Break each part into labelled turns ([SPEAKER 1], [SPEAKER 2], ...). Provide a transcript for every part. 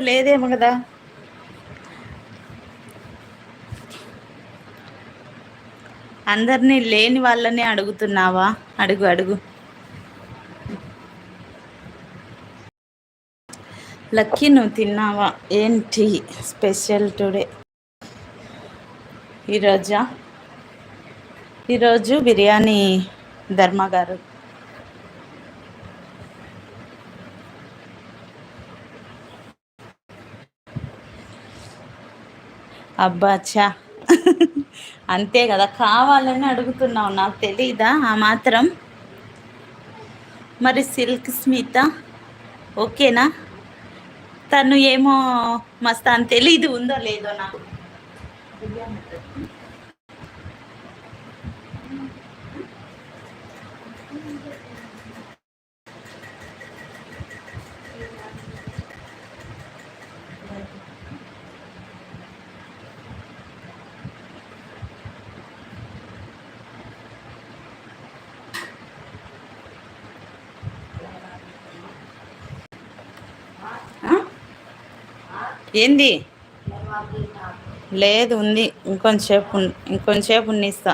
[SPEAKER 1] లేదేమో కదా. అందరినీ లేని వాళ్ళనే అడుగుతున్నావా? అడుగు అడుగు. లక్కీ నువ్వు తిన్నావా? ఏంటి స్పెషల్ టుడే? ఈరోజా? ఈరోజు బిర్యానీ ధర్మ గారు అబ్బాచ్చా అంతే కదా కావాలని అడుగుతున్నావు నాకు తెలీదా ఆ మాత్రం? మరి సిల్క్ స్మిత ఓకేనా? తను ఏమో మస్తు అని తెలీదు ఉందో లేదో నాకు. ఏంది? లేదు ఉంది. ఇంకొంచెంసేపు ఇంకొంచెంసేపు ఉన్నిస్తా.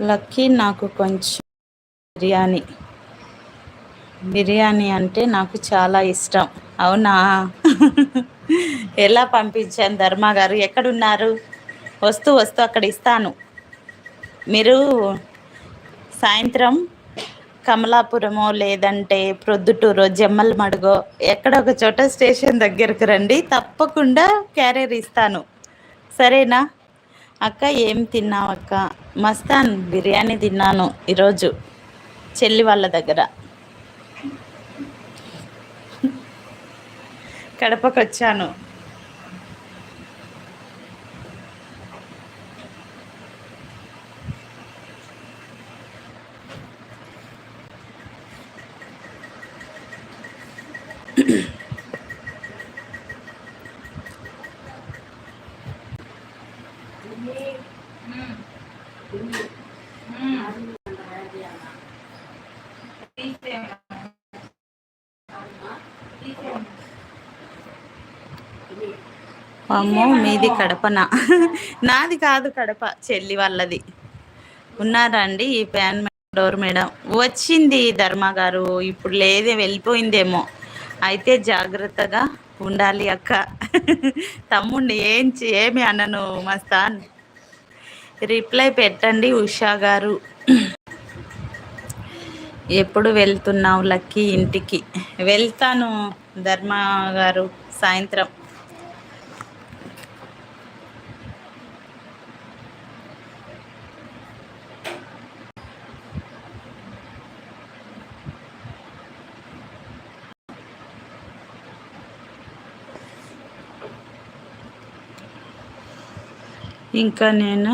[SPEAKER 1] లక్కీ నాకు కొంచెం బిర్యానీ. బిర్యానీ అంటే నాకు చాలా ఇష్టం. అవునా? ఎలా పంపించాను ధర్మ గారు? ఎక్కడున్నారు? వస్తూ వస్తూ అక్కడ ఇస్తాను. మీరు సాయంత్రం కమలాపురమో లేదంటే ప్రొద్దుటూరో జమ్మల్ మడుగో ఎక్కడ ఒక చోట స్టేషన్ దగ్గరకు రండి. తప్పకుండా క్యారియర్ ఇస్తాను. సరేనా? అక్క ఏం తిన్నావు అక్క? మస్తాన్ బిర్యానీ తిన్నాను ఈరోజు చెల్లి వాళ్ళ దగ్గర. కడపకు అమ్మో మీది కడపనా? నాది కాదు కడప చెల్లి వాళ్ళది. ఉన్నారా అండి ఈ ప్యాన్ డోర్ మేడం? వచ్చింది ధర్మ గారు ఇప్పుడు లేదే వెళ్ళిపోయిందేమో. అయితే జాగ్రత్తగా ఉండాలి అక్క. తమ్ముడిని ఏం ఏమి అనను మస్తాన్ రిప్లై పెట్టండి ఉషా గారు. ఎప్పుడు వెళ్తున్నావు లక్కీ ఇంటికి? వెళ్తాను ధర్మ గారు సాయంత్రం. ఇంకా నేను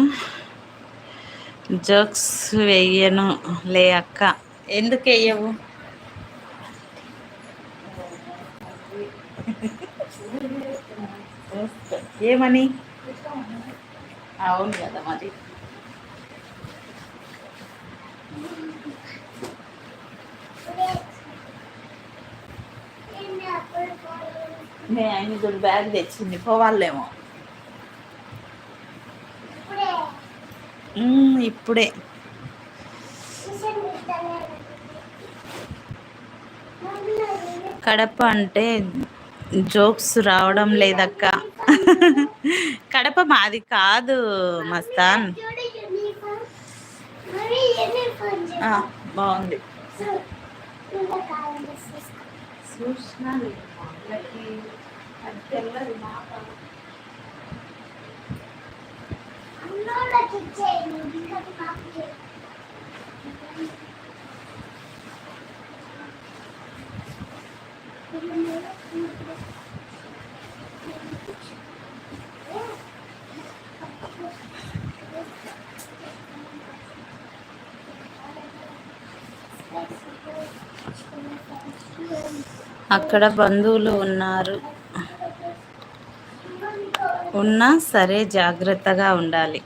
[SPEAKER 1] జోక్స్ వేయను లే అక్క. ఎందుకు వేయవు? ఏమని? అవును కదా మరి. నేను ఆయన బ్యాగ్ తెచ్చింది పోవాలేమో ఇప్పుడే. కడప అంటే జోక్స్ రావడం లేదక్క. కడప మాది కాదు మస్తాన్. బాగుంది. చూసిన అక్కడ బంధువులు ఉన్నారు. ఉన్నా సరే జాగ్రత్తగా ఉండాలి.